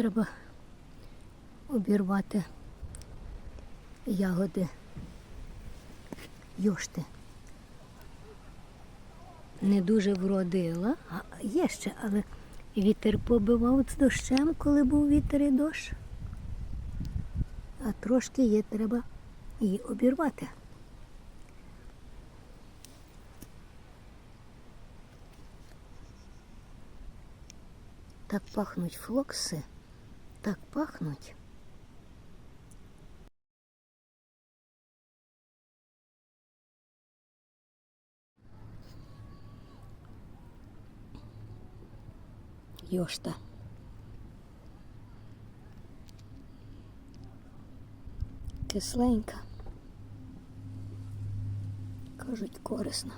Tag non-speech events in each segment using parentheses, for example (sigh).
треба обірвати ягоди йошти. Не дуже вродила, а є ще, але вітер побивав з дощем, коли був вітер і дощ. А трошки є, треба її обірвати. Так пахнуть флокси, так пахнуть. Йошта. Кисленька. Кажуть, корисна.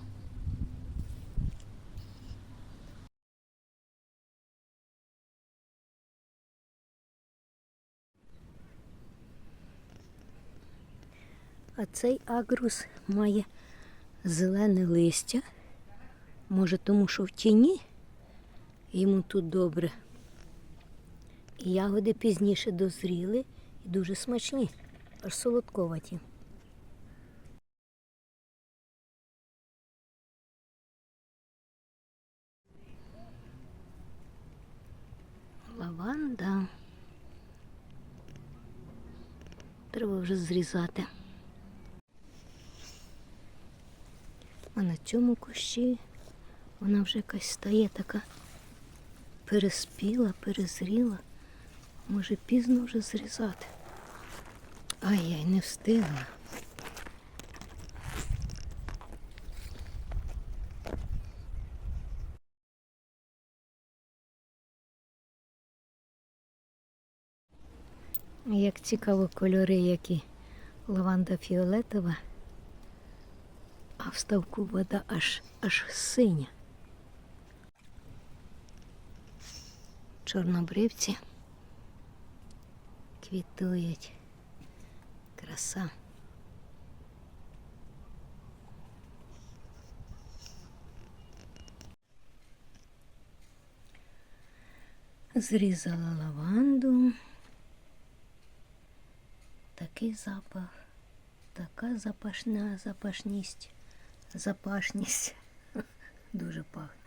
А цей агрус має зелене листя. Може, тому що в тіні йому тут добре. Ягоди пізніше дозріли і дуже смачні, аж солодковаті. Лаванда. Треба вже зрізати. А на цьому кущі вона вже якась стає така переспіла, перезріла. Може пізно вже зрізати. Ай-яй, не встигла. Як цікаво кольори, які лаванда фіолетова, а в ставку вода аж аж синя. Чорнобривці квітують. Краса. Зрізала лаванду. Такий запах, така запашна запашність, запашність. (laughs) Дуже пахне.